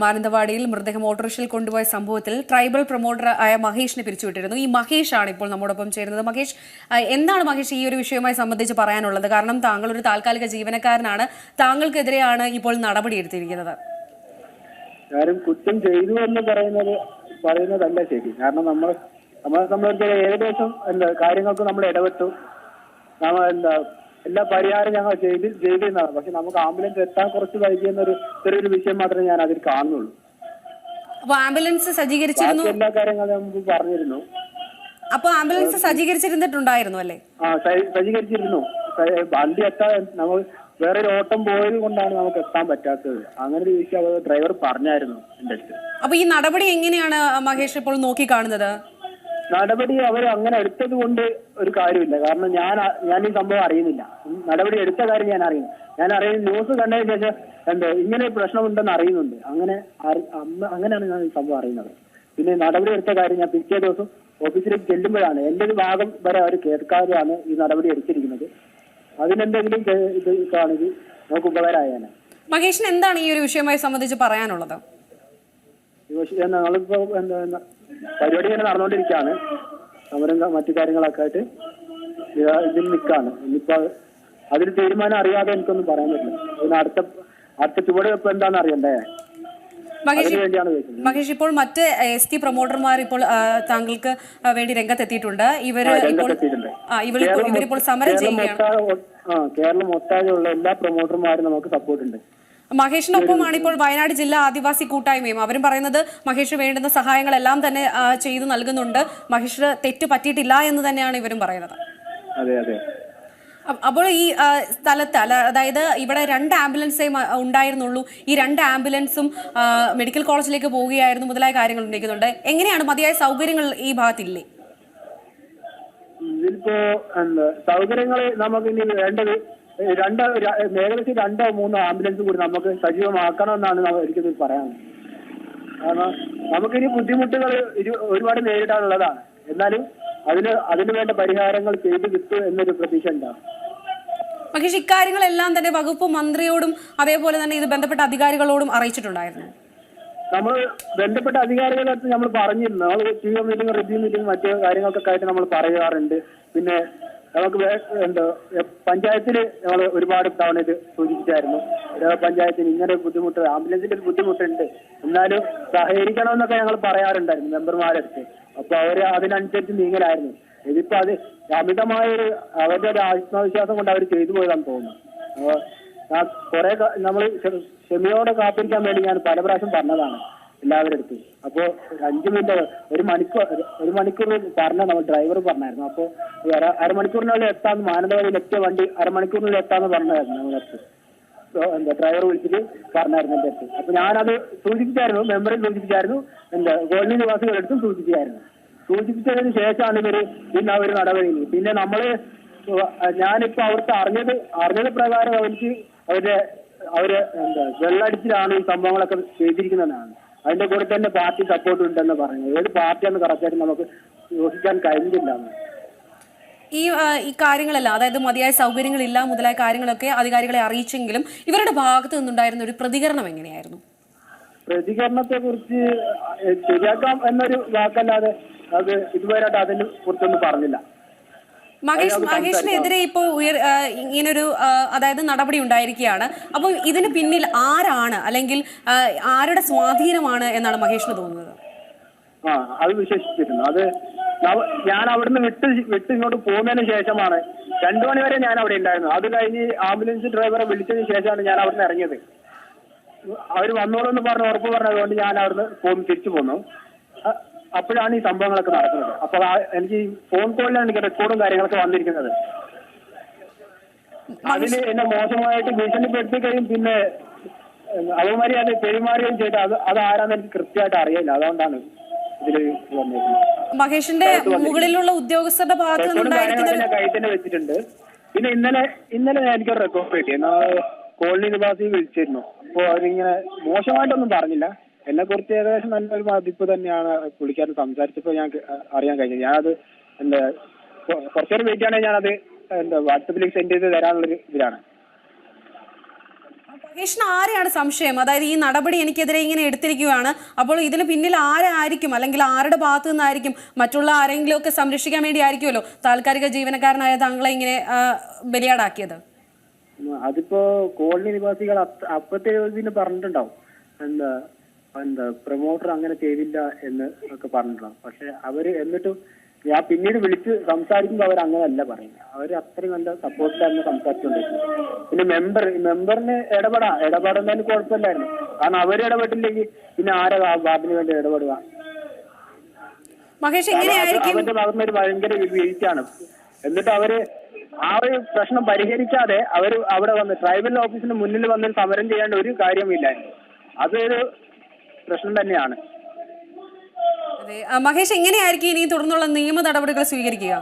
മാനന്തവാടിയിൽ മൃതദേഹം ഓട്ടോറിക്ഷയിൽ കൊണ്ടുപോയ സംഭവത്തിൽ ട്രൈബൽ പ്രൊമോട്ടർ ആയ മഹേഷിനെ പിരിച്ചുവിട്ടിരുന്നു. ഈ മഹേഷ് ആണ് ഇപ്പോൾ നമ്മോടൊപ്പം ചേരുന്നത്. മഹേഷ് എന്താണ് മഹേഷ് ഈ ഒരു വിഷയവുമായി സംബന്ധിച്ച് പറയാനുള്ളത്? കാരണം താങ്കൾ ഒരു താൽക്കാലിക ജീവനക്കാരനാണ്. താങ്കൾക്കെതിരെയാണ് ഇപ്പോൾ നടപടി എടുത്തിരിക്കുന്നത് കാര്യം കുറ്റം ചെയ്തു എന്ന് പറയുന്നത് പറയുന്നതല്ല ശരി. കാരണം നമ്മൾ നമ്മളെ സംബന്ധിച്ച് ഏകദേശം എന്താ കാര്യങ്ങൾക്ക് നമ്മൾ ഇടപെട്ടു. എന്താ എല്ലാ പരിഹാരം ഞങ്ങൾ ചെയ്ത് ചെയ്തിരുന്നതാണ്. പക്ഷെ നമുക്ക് ആംബുലൻസ് എത്താൻ കുറച്ച് വൈകിയെന്നൊരു ചെറിയൊരു വിഷയം മാത്രമേ ഞാൻ അതിൽ കാണുന്നുള്ളൂ. അപ്പോൾ ആംബുലൻസ് സജ്ജീകരിച്ചിരുന്നു? ബാക്കി എല്ലാ കാര്യങ്ങളും നമുക്ക് പറഞ്ഞിരുന്നു. അപ്പോൾ ആംബുലൻസ് സജ്ജീകരിച്ചിരുന്നിട്ടുണ്ടായിരുന്നു അല്ലേ? ആ സ- സജ്ജീകരിച്ചിരുന്നു. സ- വണ്ടി എത്താൻ നമ്മൾ ഒരു ഓട്ടം പോയത് കൊണ്ടാണ് നമുക്ക് എത്താൻ പറ്റാത്തത്. അങ്ങനെ ഒരു വിഷയം അത് ഡ്രൈവർ പറഞ്ഞായിരുന്നു എന്റെ അടുത്ത്. അപ്പോൾ ഈ നടപടി എങ്ങനെയാണ് മഹേഷ് ഇപ്പോൾ നോക്കി കാണുന്നത്? നടപടി അവർ അങ്ങനെ എടുത്തത് കൊണ്ട് ഒരു കാര്യമില്ല. കാരണം ഞാൻ ഞാൻ ഈ സംഭവം അറിയുന്നില്ല. നടപടി എടുത്ത കാര്യം ഞാൻ അറിയുന്നു. ഞാൻ അറിയുന്ന ന്യൂസ് കണ്ടതിന് ശേഷം എന്താ ഇങ്ങനെ പ്രശ്നമുണ്ടെന്ന് അറിയുന്നുണ്ട്. അങ്ങനെ അങ്ങനെയാണ് ഞാൻ ഈ സംഭവം അറിയുന്നത്. പിന്നെ നടപടി എടുത്ത കാര്യം ഞാൻ പിറ്റേ ദിവസം ഓഫീസിലേക്ക് ചെല്ലുമ്പോഴാണ് എന്റെ ഒരു ഭാഗം വരെ അവർ കേൾക്കാതെയാണ് ഈ നടപടി എടുത്തിരിക്കുന്നത്. അതിനെന്തെങ്കിലും ഇത് കാണുകയും നമുക്ക് ഉപകാരമായാണ് മഹേഷിന് എന്താണ് ഈ ഒരു വിഷയവുമായി സംബന്ധിച്ച് പറയാനുള്ളത്? എന്താ എന്താ പരിപാടി ഇങ്ങനെ നടന്നുകൊണ്ടിരിക്കുകയാണ്. സമരം മറ്റു കാര്യങ്ങളൊക്കെ ആയിട്ട് ഇതിൽ നിൽക്കാണ് ഇനിയിപ്പോ അതിന് തീരുമാനം അറിയാതെ എനിക്കൊന്നും പറയാൻ പറ്റില്ല. അതിന് അടുത്ത അടുത്ത ചുവട് ഇപ്പൊ എന്താണെന്ന് അറിയണ്ടേ? മഹേഷ് ഇപ്പോൾ മറ്റ് എസ് ടി പ്രൊമോട്ടർമാർ ഇപ്പോൾ താങ്കൾക്ക് വേണ്ടി രംഗത്തെത്തിയിട്ടുണ്ട്. ഇവർ ഇപ്പോൾ ഇവരിപ്പോൾ സമരം ചെയ്യുകയാണ്. കേരളം ഒട്ടാകെയുള്ള എല്ലാ പ്രൊമോട്ടർമാരും നമുക്ക് സപ്പോർട്ട് ഉണ്ട്. മഹേഷിനൊപ്പമാണ് ഇപ്പോൾ വയനാട് ജില്ലാ ആദിവാസി കൂട്ടായ്മയും. അവരും പറയുന്നത് മഹേഷ് വേണ്ടുന്ന സഹായങ്ങളെല്ലാം തന്നെ ചെയ്തു നൽകുന്നുണ്ട്. മഹേഷ് തെറ്റ് പറ്റിയിട്ടില്ല എന്ന് തന്നെയാണ് ഇവരും പറയുന്നത്. അതെ അതെ. അപ്പോൾ ഈ സ്ഥലത്ത് അല്ല അതായത് ഇവിടെ രണ്ട് ആംബുലൻസേ ഉണ്ടായിരുന്നുള്ളൂ. ഈ രണ്ട് ആംബുലൻസും മെഡിക്കൽ കോളേജിലേക്ക് പോവുകയായിരുന്നു മുതലായ കാര്യങ്ങൾ ഉന്നയിക്കുന്നുണ്ട്. എങ്ങനെയാണ് മതിയായ സൗകര്യങ്ങൾ ഈ ഭാഗത്തില്ലേ? ഇതിലിപ്പോ സൗകര്യങ്ങൾ നമുക്ക് ഇനി വേണ്ടത് രണ്ട് ഏകദേശം രണ്ടോ മൂന്നോ ആംബുലൻസ് കൂടി നമുക്ക് സജീവമാക്കണമെന്നാണ് എനിക്കിത് പറയാനുള്ളത് കാരണം നമുക്കിനി ബുദ്ധിമുട്ടുകൾ ഒരുപാട് നേരിടാനുള്ളതാണ്. എന്നാലും അതിന് അതിന് വേണ്ട പരിഹാരങ്ങൾ ചെയ്തു കിട്ടും എന്നൊരു പ്രതീക്ഷ ഉണ്ടാവും. മഹേഷ് ഇക്കാര്യങ്ങളെല്ലാം തന്നെ വകുപ്പ് മന്ത്രിയോടും അതേപോലെ തന്നെ ഇത് ബന്ധപ്പെട്ട അധികാരികളോടും അറിയിച്ചിട്ടുണ്ടായിരുന്നു. നമ്മൾ ബന്ധപ്പെട്ട അധികാരികളടുത്ത് നമ്മൾ പറഞ്ഞിരുന്നു. നമ്മൾ ടി മീറ്റിംഗ് റിവ്യൂ മീറ്റിംഗ് മറ്റു കാര്യങ്ങൾക്കൊക്കെ ആയിട്ട് നമ്മൾ പറയാറുണ്ട്. പിന്നെ നമുക്ക് എന്താ പഞ്ചായത്തിൽ ഞങ്ങൾ ഒരുപാട് തവണ ഇത് സൂചിപ്പിച്ചായിരുന്നു. പഞ്ചായത്തിന് ഇങ്ങനെ ബുദ്ധിമുട്ട് ആംബുലൻസിന്റെ ഒരു ബുദ്ധിമുട്ടുണ്ട്. എന്നാലും സഹകരിക്കണമെന്നൊക്കെ ഞങ്ങൾ പറയാറുണ്ടായിരുന്നു മെമ്പർമാരൊക്കെ അടുത്ത് അപ്പൊ അവർ അതിനനുസരിച്ച് നീങ്ങലായിരുന്നു. ഇതിപ്പോ അത് അമിതമായ ഒരു അവരുടെ ഒരു ആത്മവിശ്വാസം കൊണ്ട് അവർ ചെയ്തു പോയതാണെന്ന് തോന്നുന്നു. കുറെ നമ്മൾ ക്ഷമയോടെ കാത്തിരിക്കാൻ വേണ്ടി ഞാൻ പല പ്രാവശ്യം പറഞ്ഞതാണ്. എല്ലാവരുടെ അടുത്തും അപ്പോ അഞ്ചു മിനിറ്റ് ഒരു മണിക്കൂർ ഒരു മണിക്കൂർ പറഞ്ഞ നമ്മൾ ഡ്രൈവർ പറഞ്ഞായിരുന്നു. അപ്പോ അരമണിക്കൂറിനുള്ളിൽ എത്താന്ന് മാനന്തവാടിയിൽ എത്തിയ വണ്ടി അരമണിക്കൂറിനുള്ളിൽ എത്താന്ന് പറഞ്ഞായിരുന്നു നമ്മുടെ അടുത്ത്. എന്താ ഡ്രൈവർ വിളിച്ചിട്ട് പറഞ്ഞായിരുന്നു എന്റെ അടുത്ത്. അപ്പൊ ഞാനത് സൂചിപ്പിച്ചായിരുന്നു മെമ്പറിൽ സൂചിപ്പിച്ചായിരുന്നു എന്താ കോളനി നിവാസികളുടെ അടുത്തും സൂചിപ്പിച്ചായിരുന്നു. സൂചിപ്പിച്ചതിന് ശേഷമാണ് ഇവർ പിന്നെ അവർ നടപടി പിന്നെ നമ്മൾ ഞാനിപ്പോ അവർക്ക് അറിഞ്ഞത് അറിഞ്ഞത് പ്രകാരം അവർക്ക് അവരുടെ അവർ എന്താ വെള്ളടിച്ചിലാണ് ഈ സംഭവങ്ങളൊക്കെ ചെയ്തിരിക്കുന്നതെന്നാണ്. അതിന്റെ കൂടെ തന്നെ പാർട്ടി സപ്പോർട്ട് ഉണ്ടെന്ന് പറഞ്ഞു ഏത് പാർട്ടിയാണ് കറക്റ്റായിട്ട് നമുക്ക് യോജിക്കാൻ കഴിഞ്ഞില്ല ഈ ഈ കാര്യങ്ങളെല്ലാം അതായത് മതിയായ സൗകര്യങ്ങളില്ല മുതലായ കാര്യങ്ങളൊക്കെ അധികാരികളെ അറിയിച്ചെങ്കിലും ഇവരുടെ ഭാഗത്ത് നിന്നുണ്ടായിരുന്ന ഒരു പ്രതികരണം എങ്ങനെയായിരുന്നു? പ്രതികരണത്തെ കുറിച്ച് ശരിയാക്കാം എന്നൊരു വാക്കല്ലാതെ അത് ഇതുവരെ അതിനെ കുറിച്ചൊന്നും പറഞ്ഞില്ല. മഹേഷ് മഹേഷിനെതിരെ ഇപ്പോൾ ഉയർ ഇങ്ങനൊരു അതായത് നടപടി ഉണ്ടായിരിക്കുകയാണ്. അപ്പോൾ ഇതിന് പിന്നിൽ ആരാണ്? അല്ലെങ്കിൽ ആരുടെ സ്വാധീനമാണ് എന്നാണ് മഹേഷിന് തോന്നുന്നത്? ആ അത് വിശ്വസിച്ചിരുന്നു. അത് ഞാൻ അവിടുന്ന് വിട്ട് വിട്ട് ഇങ്ങോട്ട് പോകുന്നതിന് ശേഷമാണ് രണ്ടു മണി വരെ ഞാൻ അവിടെ ഉണ്ടായിരുന്നു. അത് കഴിഞ്ഞ് ആംബുലൻസ് ഡ്രൈവറെ വിളിച്ചതിന് ശേഷമാണ് ഞാൻ അവിടുന്ന് ഇറങ്ങിയത്. അവർ വന്നോളൂ എന്ന് പറഞ്ഞ് ഉറപ്പ് പറഞ്ഞതുകൊണ്ട് ഞാൻ അവിടുന്ന് പോകും തിരിച്ചു പോന്നു. അപ്പോഴാണ് ഈ സംഭവങ്ങളൊക്കെ നടക്കുന്നത്. അപ്പോൾ എനിക്ക് ഫോൺ കോളിലാണ് എനിക്ക് റെക്കോർഡും കാര്യങ്ങളൊക്കെ വന്നിരിക്കുന്നത്. അതിന് എന്നെ മോശമായിട്ട് ഭീഷണിപ്പെടുത്തുകയും പിന്നെ അവമര്യാദ പെരുമാറുകയും ചെയ്ത് അത് അത് ആരാന്ന് എനിക്ക് കൃത്യമായിട്ട് അറിയില്ല. അതുകൊണ്ടാണ് ഇതിൽ മഹേഷിന്റെ മുകളിലുള്ള ഉദ്യോഗസ്ഥരുടെ ഭാഗത്ത് റെക്കോർഡും നിന്നുണ്ടായിരിക്കുന്ന കാര്യങ്ങളൊക്കെ ഞാൻ കയ്യിൽ തന്നെ വെച്ചിട്ടുണ്ട്. പിന്നെ ഇന്നലെ ഇന്നലെ എനിക്കൊരു റെക്കോർഡ് കിട്ടി. എന്നാ കോളനി നിവാസി വിളിച്ചിരുന്നു. അപ്പോ അവരിങ്ങനെ മോശമായിട്ടൊന്നും പറഞ്ഞില്ല. എന്നെ കുറിച്ച് ഏകദേശം നല്ലൊരു മതിപ്പ് തന്നെയാണ് പുള്ളിക്കാരൻ സംസാരിച്ചപ്പോൾ ഞാൻ അറിയാൻ കഴിഞ്ഞത്. ഞാനത് എന്താ കുറച്ചേരം വെയിറ്റ് ആണെങ്കിൽ ഞാനത് എന്താ വാട്സപ്പിലേക്ക് സെൻഡ് ചെയ്ത് തരാനുള്ള ഇതിലാണ്. മഹേഷിന് ആരെയാണ് സംശയം? അതായത് ഈ നടപടി എനിക്കെതിരെ ഇങ്ങനെ എടുത്തിരിക്കുകയാണ്. അപ്പോൾ ഇതിന് പിന്നിൽ ആരായിരിക്കും? അല്ലെങ്കിൽ ആരുടെ ഭാഗത്തു നിന്നായിരിക്കും? മറ്റുള്ള ആരെങ്കിലും ഒക്കെ സംരക്ഷിക്കാൻ വേണ്ടി ആയിരിക്കുമല്ലോ താൽക്കാലിക ജീവനക്കാരനായ താങ്കളെ ഇങ്ങനെ ബലിയാടാക്കിയത്? അതിപ്പോ കോളനി നിവാസികൾ അപ്പത്തെ പറഞ്ഞിട്ടുണ്ടാവും. എന്താ എന്താ പ്രൊമോട്ടർ അങ്ങനെ ചെയ്തില്ല എന്ന് ഒക്കെ പറഞ്ഞിട്ടുണ്ടാവും പക്ഷെ അവർ എന്നിട്ടും ഞാൻ പിന്നീട് വിളിച്ച് സംസാരിക്കുമ്പോൾ അവർ അങ്ങനെയല്ല പറയുന്നത്. അവർ അത്രയും നല്ല സപ്പോർട്ടിലായിരുന്നു സംസാരിച്ചുകൊണ്ടിരിക്കുന്നത് പിന്നെ മെമ്പർ മെമ്പറിന് ഇടപെടാ. ഇടപെടുന്നതിന് കുഴപ്പമില്ലായിരുന്നു. കാരണം അവർ ഇടപെട്ടില്ലെങ്കിൽ പിന്നെ ആരാ വാർഡിന് വേണ്ടി ഇടപെടുക? മഹേഷ് എങ്ങനെയായിരിക്കും അവരുടെ ഭാഗത്തുനിന്ന് ഒരു ഭയങ്കര വീഴ്ചയാണ്. എന്നിട്ട് അവർ ആ ഒരു പ്രശ്നം പരിഹരിക്കാതെ അവർ അവിടെ വന്ന് ട്രൈബൽ ഓഫീസിന് മുന്നിൽ വന്ന് സമരം ചെയ്യേണ്ട ഒരു കാര്യമില്ലായിരുന്നു അതൊരു പ്രശ്നം തന്നെയാണ്. മഹേഷ് എങ്ങനെയായിരിക്കും ഇനി തുടർന്നുള്ള നിയമ നടപടികൾ സ്വീകരിക്കുക?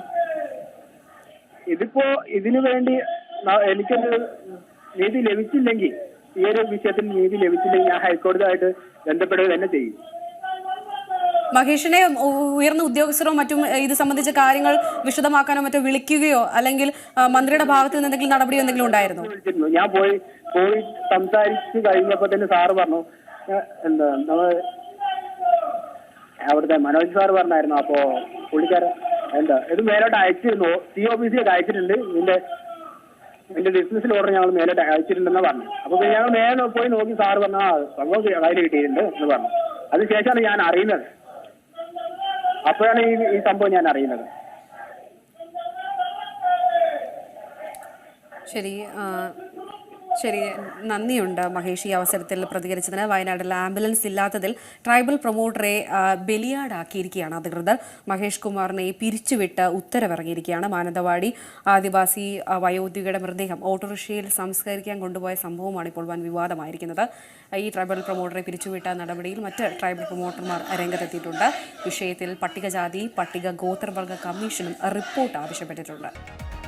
ഇതിപ്പോ ഇതിനു വേണ്ടി എനിക്കൊരു നീതി ലഭിച്ചില്ലെങ്കിൽ ഈ ഒരു വിഷയത്തിൽ നീതി ലഭിച്ചില്ലെങ്കിൽ ഞാൻ ഹൈക്കോടതിയായിട്ട് ബന്ധപ്പെടുക തന്നെ ചെയ്യും. മഹേഷിനെ ഉയർന്ന ഉദ്യോഗസ്ഥരോ മറ്റും ഇത് സംബന്ധിച്ച കാര്യങ്ങൾ വിശദമാക്കാനോ മറ്റോ വിളിക്കുകയോ അല്ലെങ്കിൽ മന്ത്രിയുടെ ഭാഗത്ത് നിന്ന് എന്തെങ്കിലും നടപടിയോ എന്തെങ്കിലും ഉണ്ടായിരുന്നു? ഞാൻ പോയി പോയി സംസാരിച്ചു കഴിഞ്ഞപ്പോ തന്നെ സാറ് പറഞ്ഞു "ഏ, എന്താ നമ്മൾ അവിടുത്തെ മനോജ് സാർ പറഞ്ഞായിരുന്നു അപ്പോ പുള്ളിക്കാരൻ എന്താ ഇത് മേലോട്ട് അയച്ചിരുന്നു സി ഓഫീസിലേക്ക് അയച്ചിട്ടുണ്ട് ഇതിന്റെ ഇതിന്റെ ബിസിനസ് ഓർഡർ ഞങ്ങൾ മേലോട്ട് അയച്ചിട്ടുണ്ടെന്ന് പറഞ്ഞു അപ്പൊ പിന്നെ ഞങ്ങൾ മേലെ പോയി നോക്കി സാർ പറഞ്ഞു സംഭവം കയ്യിൽ കിട്ടിയിട്ടുണ്ട് എന്ന് പറഞ്ഞു. അതിനുശേഷമാണ് ഞാൻ അറിയുന്നത്. അപ്പോഴാണ് ഈ സംഭവം ഞാൻ അറിയുന്നത്. ശരി ശരി നന്ദിയുണ്ട് മഹേഷ് ഈ അവസരത്തിൽ പ്രതികരിച്ചതിന്. വയനാട്ടിൽ ആംബുലൻസ് ഇല്ലാത്തതിൽ ട്രൈബൽ പ്രൊമോട്ടറെ ബലിയാടാക്കിയിരിക്കുകയാണ് അധികൃതർ. മഹേഷ് കുമാറിനെ പിരിച്ചുവിട്ട് ഉത്തരവിറങ്ങിയിരിക്കുകയാണ്. മാനന്തവാടി ആദിവാസി വയോധികയുടെ മൃതദേഹം ഓട്ടോറിക്ഷയിൽ സംസ്കരിക്കാൻ കൊണ്ടുപോയ സംഭവമാണ് ഇപ്പോൾ വൻ വിവാദമായിരിക്കുന്നത്. ഈ ട്രൈബൽ പ്രൊമോട്ടറെ പിരിച്ചുവിട്ട നടപടിയിൽ മറ്റ് ട്രൈബൽ പ്രൊമോട്ടർമാർ രംഗത്തെത്തിയിട്ടുണ്ട്. വിഷയത്തിൽ പട്ടികജാതി പട്ടിക ഗോത്രവർഗ കമ്മീഷനും റിപ്പോർട്ട് ആവശ്യപ്പെട്ടിട്ടുണ്ട്.